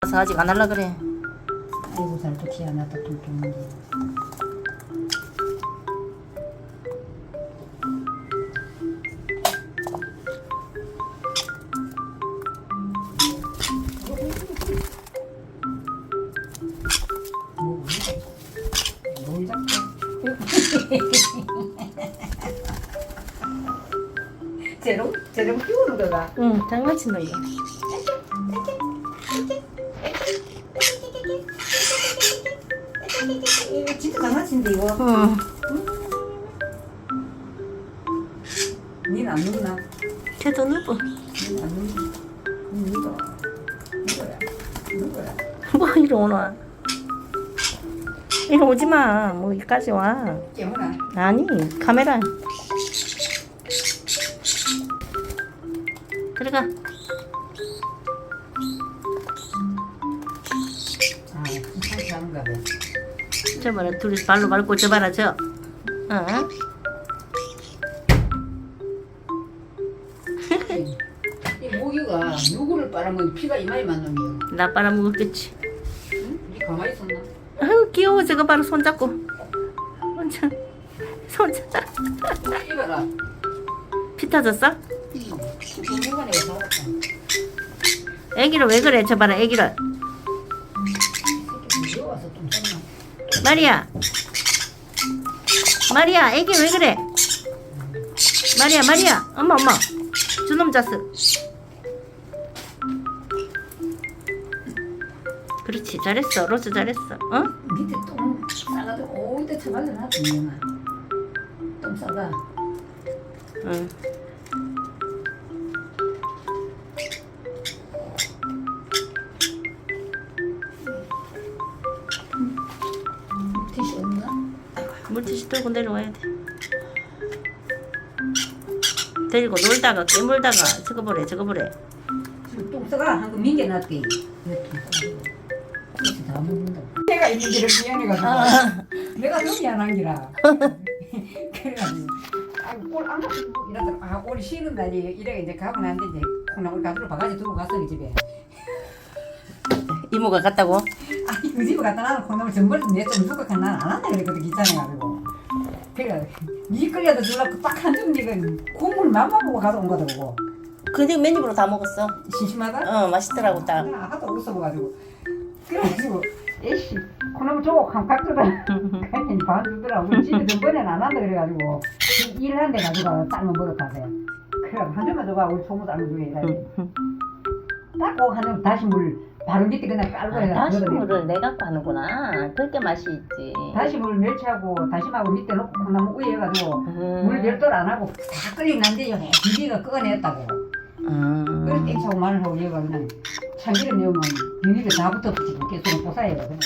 그래서 아직 안 할라 그래. 또 좋은데 뭘 잡고 재롱 재롱 키우는 거가 응, 장난친다 이거. 이거 진짜 장난친데 이거 응. 니는 안 누나 걔도 누구? 니는 안 누나 누가 누구야 누구야 뭐 이리 오나? 이리 오지 마. 뭐 여기까지 와. 깨문아 아니 카메라. 들어가. 아 진짜 잘한가 봐 저 봐라 둘이 발로 밟고 저 봐라 저. 어? 이 모기가 누구를 빨아먹는 피가 이마에만 놈이요 나 빨아먹었겠지. 응? 니 가만히 있었나? 아유 귀여워 저거 봐라 손 잡고. 혼자 손 잡. 이봐라 피 터졌어? 사왔다 애기를 왜 그래 저 봐라 애기를. 마리아. 마리아 애기 왜 그래? 마리아 마리아 엄마 엄마 저놈 잤어. 그렇지 잘했어 로즈 잘했어 어? 밑에 똥 처발려 놨지 내가 똥 싸가 응. 물티슈 들고 내려와야 돼. 데리고 놀다가 깨물다가 저거 보래 저거 보래. 지금 똥 싸가 한거 민게 놨대 다 먹는다 내가 있는 길을 미안해가지고 내가 너무 미안한 기라 그래가지고 아꼴안 먹고 이러더라 아 오늘 쉬는 날이 이래 이제 가고 나는데 이제 콩나물 가두로 바가지 두고 갔어 이 집에 이모가 갔다고? 아니 그 집에 갖다 놔놓고 콩나물 전번에 내좀 누가 나는 안 한다 그랬거든 귀찮아가지고 그래 니 끌려도 줄라고 딱한 줌니가 국물 맛만 보고 가서 온 거더라고 그냥 맨입으로 다 먹었어. 심심하다? 어 맛있더라고 딱. 내가 아까도 웃어봐가지고. 그래가지고 에이씨 콩나물 저거 감각 주라. 그랬더니 반 주더라고 우리 집에 전번에는 안 한다 그래가지고. 일을 한데 가지고 짱은 버릇하세 그래가지고 한 점만 줘봐. 우리 소무 짱을 주게 해가지고 딱꼭 한점 다시 물 바로 밑에 그냥 깔고 해가 아, 다시물을 내 갖고 하는구나. 그렇게 맛이 있지. 다시 물 멸치하고 다시마하고 밑에 놓고 콩나물 우에 해가지고 음. 물 별도로 안 하고 다 끓이고 난데요 비비가 꺼냈다고 음. 그래서 땡차고 마늘하고 얘가 그냥 참기름 넣으면 비비가 다 붙어 지금 계속 보사해요 그냥